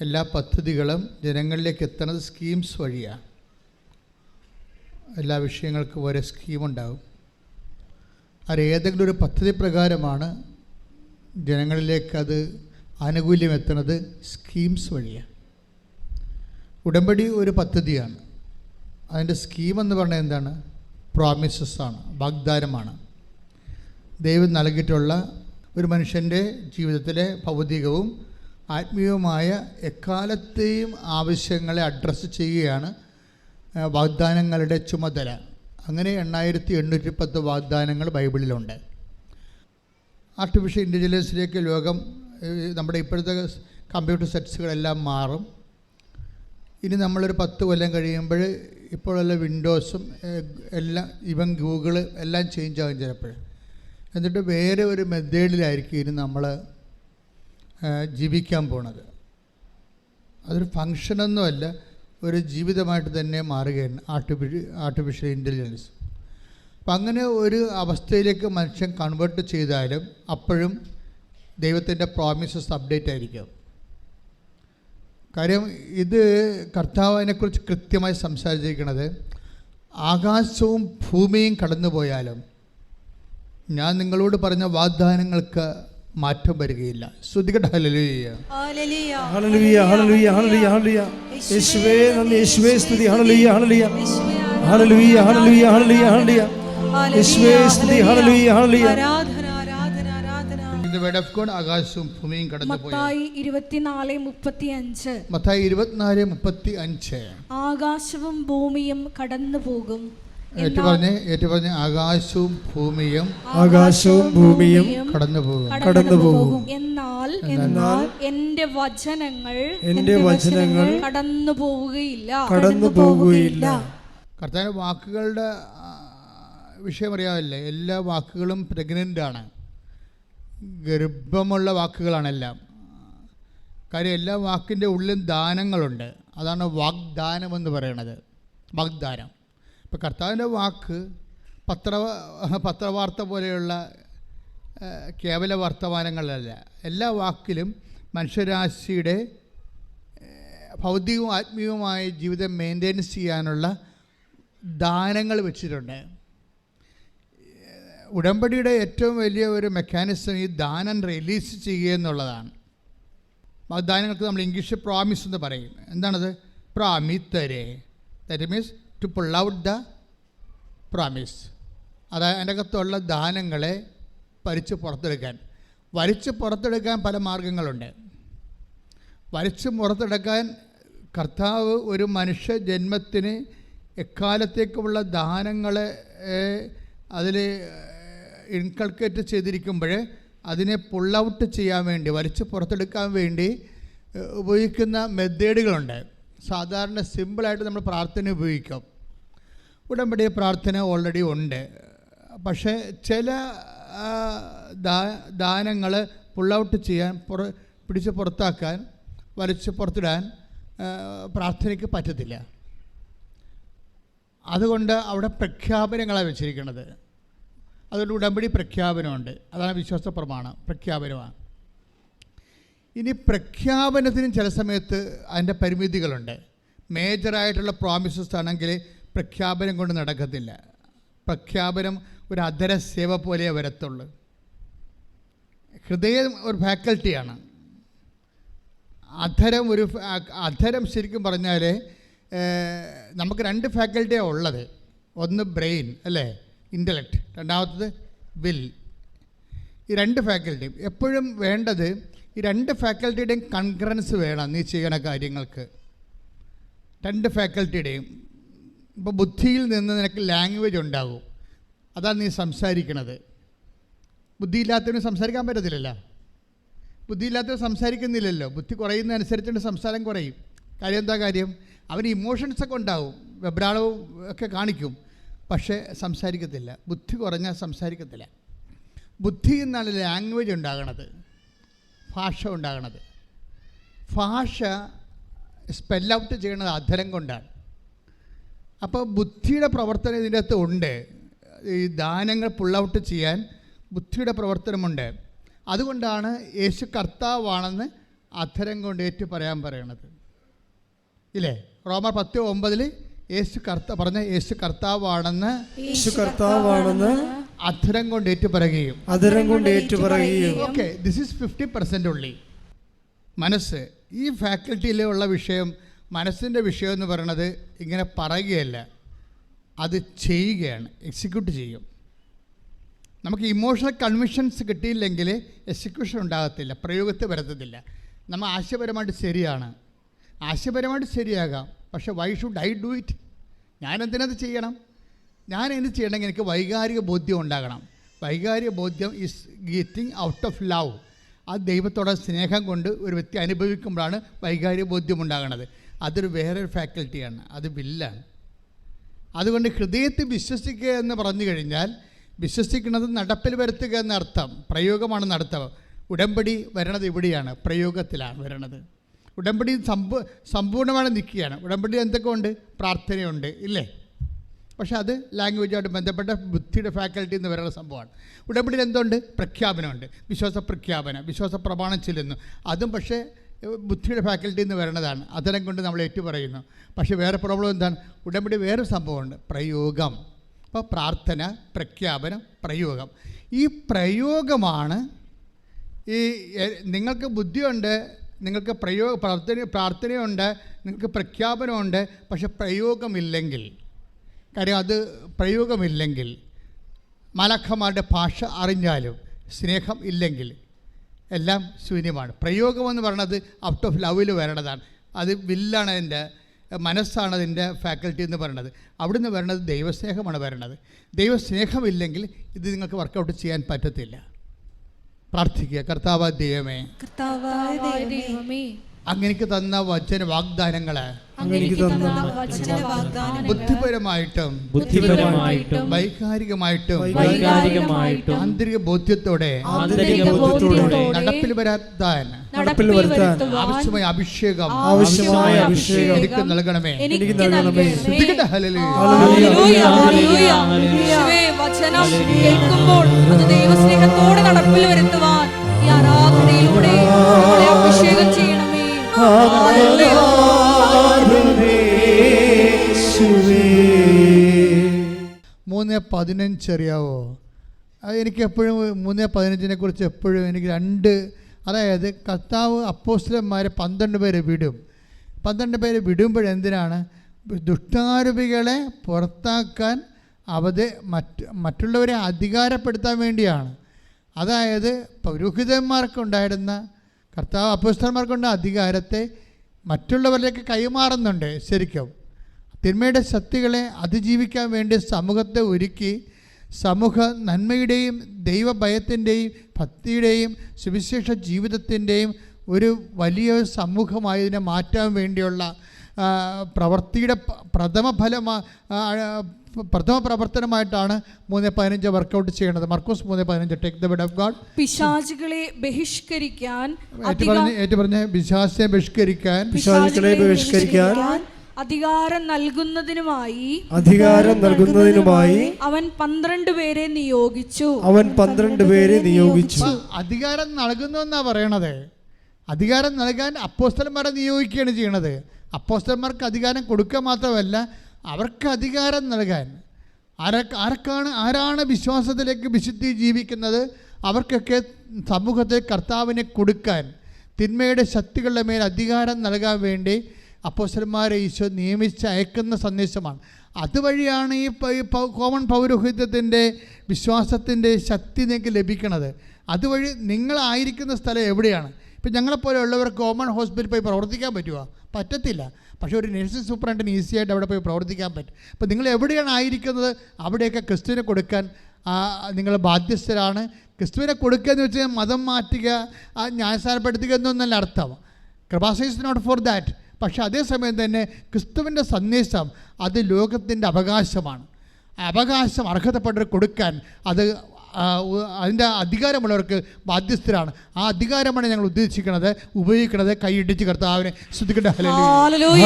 എല്ലാ പദ്ധതികളും ജനങ്ങളിലേക്ക് എത്തുന്നത് സ്കീംസ് വഴിയാണ് എല്ലാ വിഷയങ്ങൾക്കും ഓരോ സ്കീമുണ്ടാകും അത് ഏതെങ്കിലും ഒരു പദ്ധതി പ്രകാരമാണ് ജനങ്ങളിലേക്ക് അത് ആനുകൂല്യം എത്തുന്നത് സ്കീംസ് വഴിയാണ് ഉടമ്പടി ഒരു പദ്ധതിയാണ്. അതിന്റെ സ്കീം എന്ന് പറഞ്ഞാൽ എന്താണ്? പ്രോമിസസ് ആണ് വാഗ്ദാനമാണ്. ദൈവം നൽകിയിട്ടുള്ള ഒരു മനുഷ്യന്റെ ജീവിതത്തിലെ ഭൗതികവും ആത്മീയവുമായ എക്കാലത്തെയും ആവശ്യങ്ങളെ അഡ്രസ്സ് ചെയ്യുകയാണ് വാഗ്ദാനങ്ങളുടെ ചുമതല. അങ്ങനെ എണ്ണായിരത്തി എണ്ണൂറ്റി പത്ത് വാഗ്ദാനങ്ങൾ ബൈബിളിലുണ്ട്. ആർട്ടിഫിഷ്യൽ ഇന്റലിജൻസിലേക്ക് ലോകം നമ്മുടെ ഇപ്പോഴത്തെ കമ്പ്യൂട്ടർ സെറ്റ്സുകളെല്ലാം മാറും. ഇനി നമ്മളൊരു പത്ത് കൊല്ലം കഴിയുമ്പോൾ ഇപ്പോഴുള്ള വിൻഡോസും എല്ലാം ഇവൻ ഗൂഗിൾ എല്ലാം ചേഞ്ച് ആകും ചിലപ്പോൾ. എന്നിട്ട് വേറെ ഒരു മെത്തേഡിലായിരിക്കും ഇനി നമ്മൾ ജീവിക്കാൻ പോണത്. അതൊരു ഫങ്ഷനൊന്നുമല്ല ഒരു ജീവിതമായിട്ട് തന്നെ മാറുകയാണ് ആർട്ടിഫിഷ്യൽ ആർട്ടിഫിഷ്യൽ ഇന്റലിജൻസ്. അപ്പം അങ്ങനെ ഒരു അവസ്ഥയിലേക്ക് മനുഷ്യൻ കൺവേർട്ട് ചെയ്താലും അപ്പോഴും ദൈവത്തിന്റെ പ്രോമിസസ് അപ്ഡേറ്റ് ആയിരിക്കും. കാര്യം ഇത് കർത്താവിനെക്കുറിച്ച് കൃത്യമായി സംസാരിച്ചിരിക്കുന്നത് ആകാശവും ഭൂമിയും കടന്നുപോയാലും ഞാൻ നിങ്ങളോട് പറഞ്ഞ വാഗ്ദാനങ്ങൾക്ക് മാറ്റം വരികയില്ല. യേശുവേ നന്ദി യേശുവേ സ്തുതി. യേശുവേ സ്തുതി. ഭൂമിയും ആകാശവും ഭൂമിയും കടന്നു പോകും ഏറ്റു പറഞ്ഞ് ഏറ്റു പറഞ്ഞ് ആകാശവും ഭൂമിയും ആകാശവും ഭൂമിയും കടന്നു പോകും കടന്നു പോകും എന്നാൽ എന്നാൽ എന്റെ വചനങ്ങൾ എന്റെ വചനങ്ങൾ കടന്നു പോവുകയില്ല കടന്നു പോവുകയില്ല കർത്താവിന്റെ വാക്കുകളുടെ വിഷയം അറിയാമല്ലേ എല്ലാ വാക്കുകളും പ്രഗ്നന്റ് ആണ്. ഗർഭമുള്ള വാക്കുകളാണെല്ലാം കാര്യം എല്ലാ വാക്കിന്റെ ഉള്ളിലും ദാനങ്ങളുണ്ട്. അതാണ് വാഗ്ദാനം എന്ന് പറയുന്നത് വാഗ്ദാനം. ഇപ്പം കർത്താവിന്റെ വാക്ക് പത്ര പത്രവാർത്ത പോലെയുള്ള കേവല വർത്തമാനങ്ങളല്ല. എല്ലാ വാക്കിലും മനുഷ്യരാശിയുടെ ഭൗതികവും ആത്മീയവുമായ ജീവിതം മെയിന്റെയിൻസ് ചെയ്യാനുള്ള ദാനങ്ങൾ വെച്ചിട്ടുണ്ട്. ഉടമ്പടിയുടെ ഏറ്റവും വലിയ ഒരു മെക്കാനിസം ഈ ദാനം റിലീസ് ചെയ്യുക എന്നുള്ളതാണ്. വാഗ്ദാനങ്ങൾക്ക് നമ്മൾ ഇംഗ്ലീഷ് പ്രോമിസ് എന്ന് പറയും. എന്താണത്? പ്രാമിത്തരെ. That means to pull out the promise അതായത് അതിന്റെ അകത്തുള്ള ദാനങ്ങളെ പരിച്ച് പുറത്തെടുക്കാൻ. വരിച്ച് പുറത്തെടുക്കാൻ പല മാർഗങ്ങളുണ്ട്. വലിച്ച് പുറത്തെടുക്കാൻ കർത്താവ് ഒരു മനുഷ്യ ജന്മത്തിന് എക്കാലത്തേക്കുമുള്ള ദാനങ്ങളെ അതിൽ ഇൻകൾക്കേറ്റ് ചെയ്തിരിക്കുമ്പോൾ അതിനെ പുൾ ഔട്ട് ചെയ്യാൻ വേണ്ടി വലിച്ച് പുറത്തെടുക്കാൻ വേണ്ടി ഉപയോഗിക്കുന്ന മെത്തേഡുകളുണ്ട്. സാധാരണ സിമ്പിളായിട്ട് നമ്മൾ പ്രാർത്ഥന ഉപയോഗിക്കും. ഉടമ്പടി പ്രാർത്ഥന ഓൾറെഡി ഉണ്ട്. പക്ഷേ ചില ദാനങ്ങൾ പുൾ ഔട്ട് ചെയ്യാൻ പുറ പിടിച്ച് പുറത്താക്കാൻ വലിച്ച് പുറത്തിടാൻ പ്രാർത്ഥനയ്ക്ക് പറ്റത്തില്ല. അതുകൊണ്ട് അവിടെ പ്രഖ്യാപനങ്ങളാണ് വെച്ചിരിക്കുന്നത്. അതുകൊണ്ട് ഉടമ്പടി പ്രഖ്യാപനമുണ്ട്. അതാണ് വിശ്വാസ പ്രമാണം. പ്രഖ്യാപനമാണ്. ഇനി പ്രഖ്യാപനത്തിനും ചില സമയത്ത് അതിന്റെ പരിമിതികളുണ്ട്. മേജറായിട്ടുള്ള പ്രോമിസസ് ആണെങ്കിൽ പ്രഖ്യാപനം കൊണ്ട് നടക്കത്തില്ല. പ്രഖ്യാപനം ഒരു അധര സേവ പോലെ വരത്തുള്ളൂ. ഹൃദയം ഒരു ഫാക്കൽറ്റിയാണ് അധരം ഒരു അധരം ശരിക്കും പറഞ്ഞാൽ നമുക്ക് രണ്ട് ഫാക്കൽറ്റിയാണ് ഉള്ളത്. ഒന്ന് ബ്രെയിൻ അല്ലേ? ഇന്റലക്റ്റ് രണ്ടാമത്തത് വിൽ ഈ രണ്ട് ഫാക്കൽറ്റിയും എപ്പോഴും വേണ്ടത് ഈ രണ്ട് ഫാക്കൽറ്റിയുടെയും കൺഗ്രൻസ് വേണം നീ ചെയ്യണ കാര്യങ്ങൾക്ക്. രണ്ട് ഫാക്കൽറ്റിയുടെയും ഇപ്പോൾ ബുദ്ധിയിൽ നിന്ന് നിനക്ക് ലാംഗ്വേജ് ഉണ്ടാകും അതാണ് നീ സംസാരിക്കണത്. ബുദ്ധിയില്ലാത്തവന് സംസാരിക്കാൻ പറ്റത്തില്ലല്ലോ. ബുദ്ധിയില്ലാത്തവർ സംസാരിക്കുന്നില്ലല്ലോ. ബുദ്ധി കുറയുന്നതനുസരിച്ചുകൊണ്ട് സംസാരം കുറയും. കാര്യം എന്താ കാര്യം? അവന് ഇമോഷൻസൊക്കെ ഉണ്ടാവും. വെബ്രാളവും ഒക്കെ കാണിക്കും. പക്ഷേ സംസാരിക്കത്തില്ല. ബുദ്ധി കുറഞ്ഞാൽ സംസാരിക്കത്തില്ല. ബുദ്ധി എന്നാണ് ലാംഗ്വേജ് ഉണ്ടാകണത്. ഭാഷ ഉണ്ടാകണത്. ഭാഷ സ്പെൽ ഔട്ട് ചെയ്യണത് അധരം കൊണ്ടാണ്. അപ്പോൾ ബുദ്ധിയുടെ പ്രവർത്തനം ഇതിന്റെ അകത്ത് ഉണ്ട്. ഈ ദാനങ്ങൾ പുൾ ഔട്ട് ചെയ്യാൻ ബുദ്ധിയുടെ പ്രവർത്തനമുണ്ട്. അതുകൊണ്ടാണ് യേശു കർത്താവാണെന്ന് അധരം കൊണ്ട് ഏറ്റു പറയാൻ പറയണത്. ഇല്ലേ? റോമർ പത്ത് ഒമ്പതിൽ യേശു കർത്ത പറഞ്ഞ യേശു കർത്താവാണെന്ന് യേശു കർത്താവാണെന്ന് അധരം കൊണ്ട് ഏറ്റുപറയുകയും. അധരം കൊണ്ട് ഏറ്റുപറയുകയും. Okay this is fifty percent ഉള്ളി. മനസ്സ് ഈ ഫാക്കൽറ്റിയിലുള്ള വിഷയം മനസ്സിന്റെ വിഷയം എന്ന് പറയുന്നത് ഇങ്ങനെ പറയുകയല്ല. അത് ചെയ്യുകയാണ് എക്സിക്യൂട്ട് ചെയ്യും. നമുക്ക് ഇമോഷണൽ കൺവിഷൻസ് കിട്ടിയില്ലെങ്കിൽ എക്സിക്യൂഷൻ ഉണ്ടാകത്തില്ല പ്രയോഗത്തിൽ വരത്തത്തില്ല. നമ്മൾ ആശയപരമായിട്ട് ശരിയാണ്. ആശയപരമായിട്ട് ശരിയാകാം പക്ഷേ why should I do it ഞാൻ എന്തിനത് ചെയ്യണം? ഞാൻ എന്ത് ചെയ്യണമെങ്കിൽ എനിക്ക് വൈകാരിക ബോധ്യം ഉണ്ടാകണം. വൈകാരിക ബോധ്യം is getting out of love ആ ദൈവത്തോടെ സ്നേഹം കൊണ്ട് ഒരു വ്യക്തി അനുഭവിക്കുമ്പോഴാണ് വൈകാരിക ബോധ്യം ഉണ്ടാകുന്നത് അതൊരു വേറൊരു ഫാക്കൽറ്റിയാണ് അത് വില്ലാണ്. അതുകൊണ്ട് ഹൃദയത്തിൽ വിശ്വസിക്കുക എന്ന് പറഞ്ഞു കഴിഞ്ഞാൽ വിശ്വസിക്കുന്നത് നടപ്പിൽ വരുത്തുക എന്നർത്ഥം പ്രയോഗമാണ് നടത്തം. ഉടമ്പടി വരണത് ഇവിടെയാണ് പ്രയോഗത്തിലാണ് വരണത്. ഉടമ്പടി സമ്പൂ സമ്പൂർണമായി നിൽക്കുകയാണ്. ഉടമ്പടി എന്തൊക്കെ ഉണ്ട്? പ്രാർത്ഥനയുണ്ട് ഇല്ലേ? പക്ഷേ അത് ലാംഗ്വേജുമായിട്ട് ബന്ധപ്പെട്ട ബുദ്ധിയുടെ ഫാക്കൽറ്റി എന്ന് പറയുന്ന സംഭവമാണ്. ഉടമ്പടിയിൽ എന്തുണ്ട്? പ്രഖ്യാപനമുണ്ട്. വിശ്വാസ പ്രഖ്യാപനം വിശ്വാസ പ്രമാണം ചെല്ലുന്നു. അതും പക്ഷേ ബുദ്ധിയുടെ ഫാക്കൽറ്റി എന്ന് പറയുന്നതാണ്. അതരം കൊണ്ട് നമ്മൾ ഏറ്റു പറയുന്നു പക്ഷേ വേറെ പ്രോബ്ലം എന്താണ്? ഉടമ്പടി വേറെ സംഭവമുണ്ട്. പ്രയോഗം. അപ്പോൾ പ്രാർത്ഥന പ്രഖ്യാപനം പ്രയോഗം. ഈ പ്രയോഗമാണ് ഈ നിങ്ങൾക്ക് ബുദ്ധിയുണ്ട് നിങ്ങൾക്ക് പ്രയോഗ പ്രാർത്ഥന പ്രാർത്ഥനയുണ്ട് നിങ്ങൾക്ക് പ്രഖ്യാപനമുണ്ട് പക്ഷെ പ്രയോഗമില്ലെങ്കിൽ കാര്യം അത് പ്രയോഗമില്ലെങ്കിൽ മലക്കമാരുടെ ഭാഷ അറിഞ്ഞാലും സ്നേഹം ഇല്ലെങ്കിൽ എല്ലാം ശൂന്യമാണ്. പ്രയോഗമെന്ന് പറയുന്നത് ഔട്ട് ഓഫ് ലവിൽ വരണതാണ്. അത് വില്ലാണ് അതിന്റെ മനസ്സാണ് അതിന്റെ ഫാക്കൽറ്റി എന്ന് പറയുന്നത്. അവിടുന്ന് വരണത് ദൈവസ്നേഹമാണ് ദൈവസ്നേഹം ദൈവസ്നേഹമില്ലെങ്കിൽ ഇത് നിങ്ങൾക്ക് വർക്കൗട്ട് ചെയ്യാൻ പറ്റത്തില്ല. പ്രാർത്ഥിക്കുക. കർത്താവ് ദൈവമേ. കർത്താവായ ദൈവമേ ദൈവമേ. അങ്ങനെക്ക് തന്ന വചന വാഗ്ദാനങ്ങളെ ബുദ്ധിപരമായിട്ടും ബുദ്ധിപരമായിട്ടും വൈകാരികമായിട്ടും വൈകാരികമായിട്ടും ആന്തരിക ബോധ്യത്തോടെ ആന്തരിക ബോധ്യത്തോടെ നടപ്പിൽ വരാത്താൻ നടപ്പിൽ വരുത്താൻ ആവശ്യമായ അഭിഷേകം ആവശ്യമായ അഭിഷേകം എനിക്ക് നൽകണമേ എനിക്ക് നൽകണമേ. ശ്രദ്ധിക്കട്ടെ ഹല്ലേലൂയ. ഹല്ലേലൂയ, ഹല്ലേലൂയ. യേശുവേ, വചനം കേൾക്കുമ്പോൾ അത് ദൈവസ്നേഹത്തോടെ മൂന്ന് പതിനഞ്ച് അറിയാവോ? അത് എനിക്ക് എപ്പോഴും മൂന്ന് പതിനഞ്ചിനെ കുറിച്ച് എപ്പോഴും എനിക്ക് രണ്ട് അതായത് കർത്താവ് അപ്പോസ്റ്റലന്മാരെ പന്ത്രണ്ട് പേരെ വിടും. പന്ത്രണ്ട് പേരെ വിടുമ്പോഴെന്തിനാണ് ദുഷ്ടാരൂപികളെ പുറത്താക്കാൻ അവത് മറ്റ് മറ്റുള്ളവരെ അധികാരപ്പെടുത്താൻ വേണ്ടിയാണ്. അതായത് പൗരോഹിതന്മാർക്കുണ്ടായിരുന്ന കർത്താവ് അപ്പോസ്റ്റലന്മാർക്കുണ്ട അധികാരത്തെ മറ്റുള്ളവരിലേക്ക് കൈമാറുന്നുണ്ട് ശരിക്കും. തിന്മയുടെ ശക്തികളെ അതിജീവിക്കാൻ വേണ്ടി സമൂഹത്തെ ഒരുക്കി സമൂഹ നന്മയുടെയും ദൈവഭയത്തിന്റെയും ഭക്തിയുടെയും സുവിശേഷ ജീവിതത്തിന്റെയും ഒരു വലിയ സമൂഹമായതിനെ മാറ്റാൻ വേണ്ടിയുള്ള പ്രവൃത്തിയുടെ പ്രഥമ ഫലമാ പ്രഥമ പ്രവർത്തനമായിട്ടാണ് മൂന്ന് പതിനഞ്ച് വർക്കൗട്ട് ചെയ്യണത് മർക്കോസ് മൂന്ന് പതിനഞ്ച് take the bed of God പിശാചുകളെ ബഹിഷ്കരിക്കാൻ ഏറ്റു പറഞ്ഞ് ഏറ്റു പറഞ്ഞ് വിശ്വാസത്തെ ബഹിഷ്കരിക്കാൻ പിശാചുകളെ ബഹിഷ്കരിക്കാൻ അധികാരം നൽകുന്നതിനുമായി അധികാരം നൽകുന്നതിനുമായി അവൻ പന്ത്രണ്ട് പേരെ നിയോഗിച്ചു. അവൻ പന്ത്രണ്ട് പേരെ നിയോഗിച്ചു. അധികാരം നൽകുന്നു എന്നാ പറയണത്? അധികാരം നൽകാൻ അപ്പോസ്റ്റന്മാരെ നിയോഗിക്കുകയാണ് ചെയ്യണത്. അപ്പോസ്റ്റന്മാർക്ക് അധികാരം കൊടുക്കുക മാത്രമല്ല അവർക്ക് അധികാരം നൽകാൻ ആര ആർക്കാണ് ആരാണ് വിശ്വാസത്തിലേക്ക് വിശുദ്ധി ജീവിക്കുന്നത്? അവർക്കൊക്കെ സമൂഹത്തെ കർത്താവിനെ കൊടുക്കാൻ തിന്മയുടെ ശക്തികളുടെ മേൽ അധികാരം നൽകാൻ വേണ്ടി അപ്പോസ്റ്റലന്മാരെ ഈശോ നിയമിച്ച് അയക്കുന്ന സന്ദേശമാണ്. അതുവഴിയാണ് ഈ കോമൺ പൗരോഹിത്യത്തിന്റെ വിശ്വാസത്തിന്റെ ശക്തി നിങ്ങൾക്ക് ലഭിക്കുന്നത് അതുവഴി നിങ്ങളായിരിക്കുന്ന സ്ഥലം എവിടെയാണ്? ഇപ്പം ഞങ്ങളെപ്പോലെയുള്ളവർ കോമൺ ഹോസ്പിറ്റലിൽ പോയി പ്രവർത്തിക്കാൻ പറ്റുമോ പറ്റത്തില്ല. പക്ഷേ ഒരു നഴ്സിംഗ് സൂപ്രണ്ടിന് ഈസി ആയിട്ട് അവിടെ പോയി പ്രവർത്തിക്കാൻ പറ്റും. അപ്പോൾ നിങ്ങൾ എവിടെയാണ് ആയിരിക്കുന്നത്? അവിടെയൊക്കെ ക്രിസ്തുവിനെ കൊടുക്കാൻ നിങ്ങൾ ബാധ്യസ്ഥരാണ്. ക്രിസ്തുവിനെ കൊടുക്കുക എന്ന് വെച്ചാൽ മതം മാറ്റുക ന്യായസ്ഥാനപ്പെടുത്തുക എന്നൊന്നല്ല അർത്ഥം. കൃപാസ ഇസ് നോട്ട് ഫോർ ദാറ്റ് പക്ഷേ അതേസമയം തന്നെ ക്രിസ്തുവിന്റെ സന്ദേശം അത് ലോകത്തിന്റെ അവകാശമാണ്. ആ അവകാശം അർഹതപ്പെട്ടവർ കൊടുക്കാൻ അത് അതിന്റെ അധികാരമുള്ളവർക്ക് ബാധ്യസ്ഥരാണ്. ആ അധികാരമാണ് ഞങ്ങൾ ഉദ്ദേശിക്കുന്നത് ഉപയോഗിക്കുന്നത് കൈയിടിച്ച് കർത്താവിനെ ശ്രദ്ധിക്കേണ്ട ഹല്ലേലൂയ.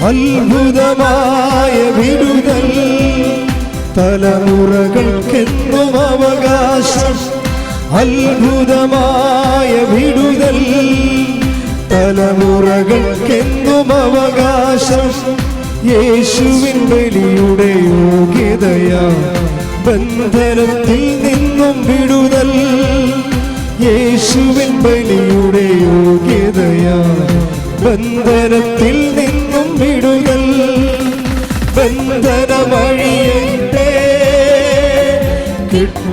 അത്ഭുതമായ വിടുതൽ. തലമുറകൾക്കെന്നും അവകാശം. അത്ഭുതമായ വിടുതൽ. തലമുറകൾക്കെന്നും അവകാശം. യേശുവിൻ വലിയുടെ യോഗ്യതയാ ബന്ധനത്തിൽ നിന്നും വിടുതൽ. യേശുവിൻ വലിയുടെ യോഗ്യതയാ ബന്ധനത്തിൽ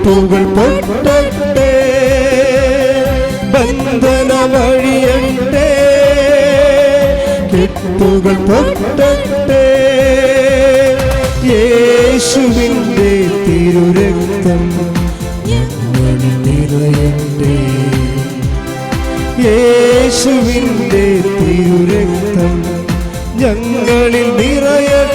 കിട്ടുകൾ പൊട്ടട്ടെ. ബന്ധനമഴിയട്ടെ കെട്ടുകൾ പൊട്ടട്ടെ. യേശുവിന്റെ തിരുരക്തം നിറയട്ടെ. യേശുവിന്റെ തിരുരക്തം ഞങ്ങളിൽ നിറയട്ടെ.